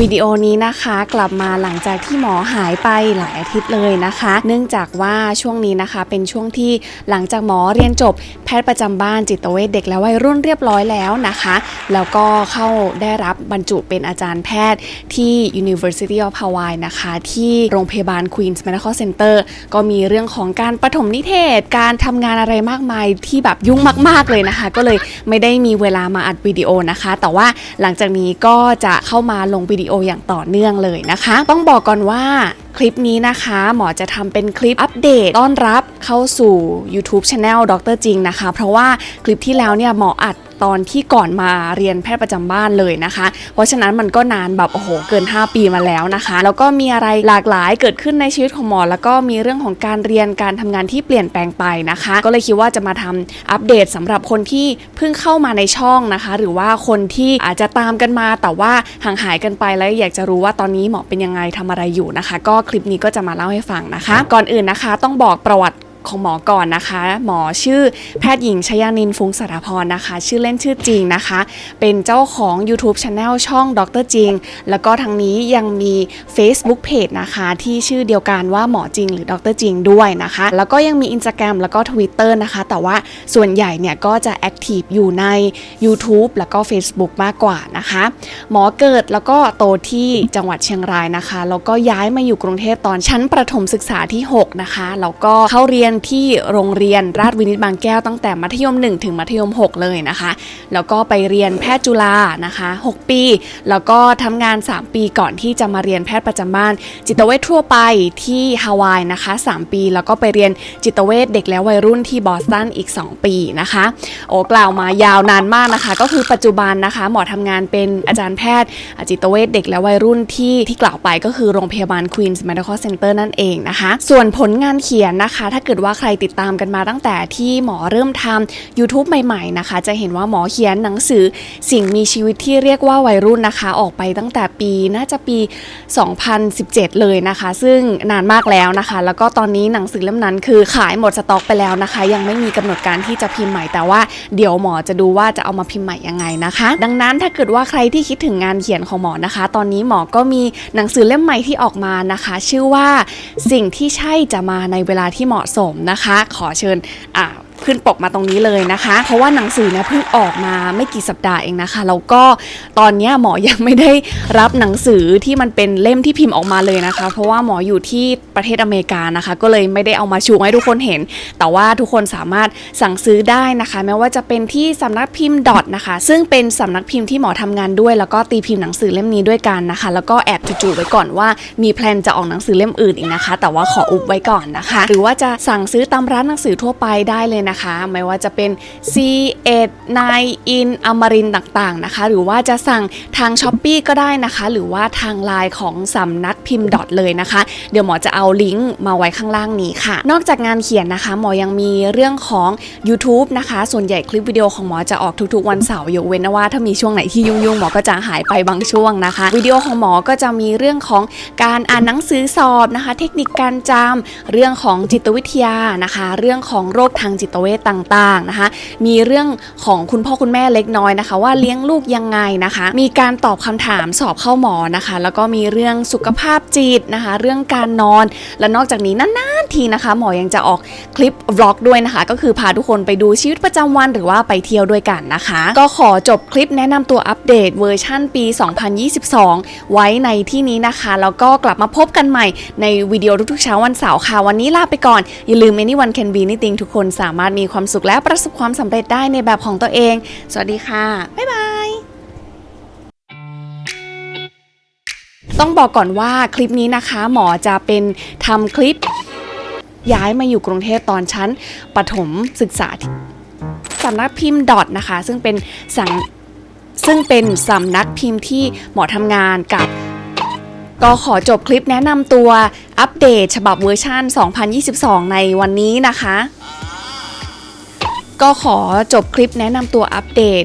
วิดีโอนี้นะคะกลับมาหลังจากที่หมอหายไปหลายอาทิตย์เลยนะคะ เนื่องจากว่าช่วงนี้นะคะ เป็นช่วงที่หลังจากหมอเรียนจบแพทย์ประจำบ้านจิตเวชเด็กและวัยรุ่นเรียบร้อยแล้วนะคะ แล้วก็เข้าได้รับบรรจุเป็นอาจารย์แพทย์ที่ University of Hawaii นะคะ ที่โรงพยาบาล Queen's Medical Center ก็มีเรื่องของการปฐมนิเทศ การทำงานอะไรมากมายที่แบบยุ่งมาก ๆ เลยนะคะ ก็เลยไม่ได้มีเวลามาอัดวิดีโอนะคะ แต่ว่าหลังจากนี้ก็จะเข้ามาลงวิดีโออย่างต่อเนื่องเลยนะคะ ต้องบอกก่อนว่าคลิปนี้นะคะ หมอจะทำเป็นคลิปอัปเดตต้อนรับเข้าสู่ YouTube Channel ดรจริงนะคะ เพราะว่าคลิปที่แล้วเนี่ยหมออัด ตอนที่ก่อนมาเรียนแพทย์ประจำบ้านเลยนะคะ เพราะฉะนั้นมันก็นานแบบโอ้โหเกิน 5 ปีมาแล้วนะคะ แล้วก็มีอะไรหลากหลายเกิดขึ้นในชีวิตของหมอ แล้วก็มีเรื่องของการเรียนการทำงานที่เปลี่ยนแปลงไปนะคะ ก็เลยคิดว่าจะมาทำอัปเดตสำหรับคนที่เพิ่งเข้ามาในช่องนะคะ หรือว่าคนที่อาจจะตามกันมาแต่ว่าห่างหายกันไปแล้วอยากจะรู้ว่าตอนนี้หมอเป็นยังไงทำอะไรอยู่นะคะ ก็คลิปนี้ก็จะมาเล่าให้ฟังนะคะ ก่อนอื่นนะคะ ต้องบอกประวัติ ของหมอก่อนนะคะ หมอชื่อแพทย์หญิงชยานินฟุ้งสารพรนะคะ ชื่อเล่นชื่อจริงนะคะ เป็นเจ้าของ YouTube Channel ช่องดรจริง แล้วก็ทางนี้ยังมี Facebook Page นะคะ ที่ชื่อเดียวกันว่าหมอจริง หรือดรจริงด้วยนะคะ แล้วก็ยังมี Instagram แล้วก็ Twitter นะคะ แต่ว่าส่วนใหญ่เนี่ยก็จะแอคทีฟอยู่ใน YouTube แล้วก็ Facebook มากกว่านะคะ หมอเกิดแล้วก็โตที่จังหวัดเชียงรายนะคะแล้วก็ย้ายมาอยู่กรุงเทพตอนชั้นประถมศึกษาที่ 6 นะคะแล้วก็เข้าเรียนที่โรงเรียนราชวินิตบางแก้วตั้งแต่มัธยม 1 ถึงมัธยม 6 เลยนะคะ แล้วก็ไปเรียนแพทย์จุฬานะคะ 6 ปี แล้วก็ทำงาน 3 ปีก่อนที่จะมาเรียนแพทย์ประจำบ้าน จิตเวชทั่วไปที่ฮาวายนะคะ 3 ปี แล้วก็ไปเรียนจิตเวชเด็กและวัยรุ่นที่บอสตันอีก 2 ปีนะคะ โอ้กล่าวมายาวนานมากนะคะ ก็คือปัจจุบันนะคะหมอทำงานเป็นอาจารย์แพทย์จิตเวชเด็กและวัยรุ่นที่ที่กล่าวไปก็คือโรงพยาบาล Queen's Medical Center นั่นเองนะคะ ส่วนผลงานเขียนนะคะ ถ้าเกิดว่าใครติดตามกันมาตั้งแต่ที่หมอเริ่มทำ YouTube ใหม่ๆนะคะ จะเห็นว่าหมอเขียนหนังสือสิ่งมีชีวิตที่เรียกว่าวัยรุ่นนะคะ ออกไปตั้งแต่ปีน่าจะปี 2017 เลยนะคะ ซึ่งนานมากแล้วนะคะ แล้วก็ตอนนี้หนังสือเล่มนั้นคือขายหมดสต็อกไปแล้วนะคะ ยังไม่มีกำหนดการที่จะพิมพ์ใหม่แต่ว่าเดี๋ยวหมอจะดูว่าจะเอามาพิมพ์ใหม่ยังไงนะคะ ดังนั้นถ้าเกิดว่าใครที่คิดถึงงานเขียนของหมอนะคะ ตอนนี้หมอก็มีหนังสือเล่มใหม่ที่ออกมานะคะ ชื่อว่าสิ่งที่ใช่จะมาในเวลาที่เหมาะสมนะคะ ขอเชิญอ่า ขึ้นปกมาตรงนี้เลยนะคะ เพราะว่าหนังสือเนี่ยเพิ่งออกมาไม่กี่สัปดาห์เองนะคะแล้วก็ตอนนี้หมอยังไม่ได้รับหนังสือที่มันเป็นเล่มที่พิมพ์ออกมาเลยนะคะ เพราะว่าหมออยู่ที่ประเทศอเมริกานะคะ ก็เลยไม่ได้เอามาชูให้ทุกคนเห็น แต่ว่าทุกคนสามารถสั่งซื้อได้นะคะ แม้ว่าจะเป็นที่สำนักพิมพ์ดอทนะคะ ซึ่งเป็นสำนักพิมพ์ที่หมอทำงานด้วย แล้วก็ตีพิมพ์หนังสือเล่มนี้ด้วยกันนะคะ แล้วก็แอบจู่ๆไว้ก่อนว่ามีแพลนจะออกหนังสือเล่มอื่นอีกนะคะ แต่ว่าขออุบไว้ก่อนนะคะ หรือว่าจะสั่งซื้อตามร้านหนังสือทั่วไปได้เลยนะคะ ไม่ว่าจะเป็น C 1 9 in อมรินต่างๆนะคะ หรือว่าจะสั่งทาง s h อ p e e ก็ได้นะคะ หรือว่าทางไลน์ของสำนักพิมพ์ดอทเลยนะคะ เดี๋ยวหมอจะเอาลิงก์มาไว้ข้างล่างนี้ค่ะ นอกจากงานเขียนนะคะ หมอยังมีเรื่องของ YouTube นะคะ ส่วนใหญ่คลิปวิดีโอของหมอจะออกทุกๆ วันเสาร์ยกเว้นว่าถ้ามีช่วงไหนที่ยุ่งๆหมอก็จะหายไปบางช่วงนะคะ วิดีโอของหมอก็จะมีเรื่องของการอ่านหนังสือสอบนะคะ เทคนิคการจำเรื่องของจิตวิทยานะคะ เรื่องของโรคทางจิตเวชต่างๆนะคะ มีเรื่องของคุณพ่อคุณแม่เล็กน้อยนะคะ ว่าเลี้ยงลูกยังไงนะคะ มีการตอบคำถามสอบเข้าหมอนะคะ แล้วก็มีเรื่องสุขภาพจิตนะคะ เรื่องการนอน และนอกจากนี้นานๆทีนะคะ หมอยังจะออกคลิปวล็อกด้วยนะคะ ก็คือพาทุกคนไปดูชีวิตประจำวันหรือว่าไปเที่ยวด้วยกันนะคะ ก็ขอจบคลิปแนะนำตัวอัปเดตเวอร์ชั่นปี 2022 ไว้ในที่นี้นะคะ แล้วก็กลับมาพบกันใหม่ในวิดีโอทุกๆเช้าวันเสาร์ค่ะ วันนี้ลาไปก่อน อย่าลืม anyone can be anything ทุกคนสามารถมีความสุขและประสบความสำเร็จได้ในแบบของตัวเอง สวัสดีค่ะ บ๊ายบายต้องบอกก่อนว่าคลิปนี้นะคะ หมอจะเป็นทำคลิป ย้ายมาอยู่กรุงเทพตอนชั้นประถมศึกษาสำนักพิมพ์ดอทนะคะ ซึ่งเป็นสังซึ่งเป็นสำนักพิมพ์ที่หมอทำงานกับ ก็ขอจบคลิปแนะนำตัวอัปเดตฉบับเวอร์ชัน2022 ในวันนี้นะคะ ก็ขอจบคลิปแนะนำตัวอัปเดต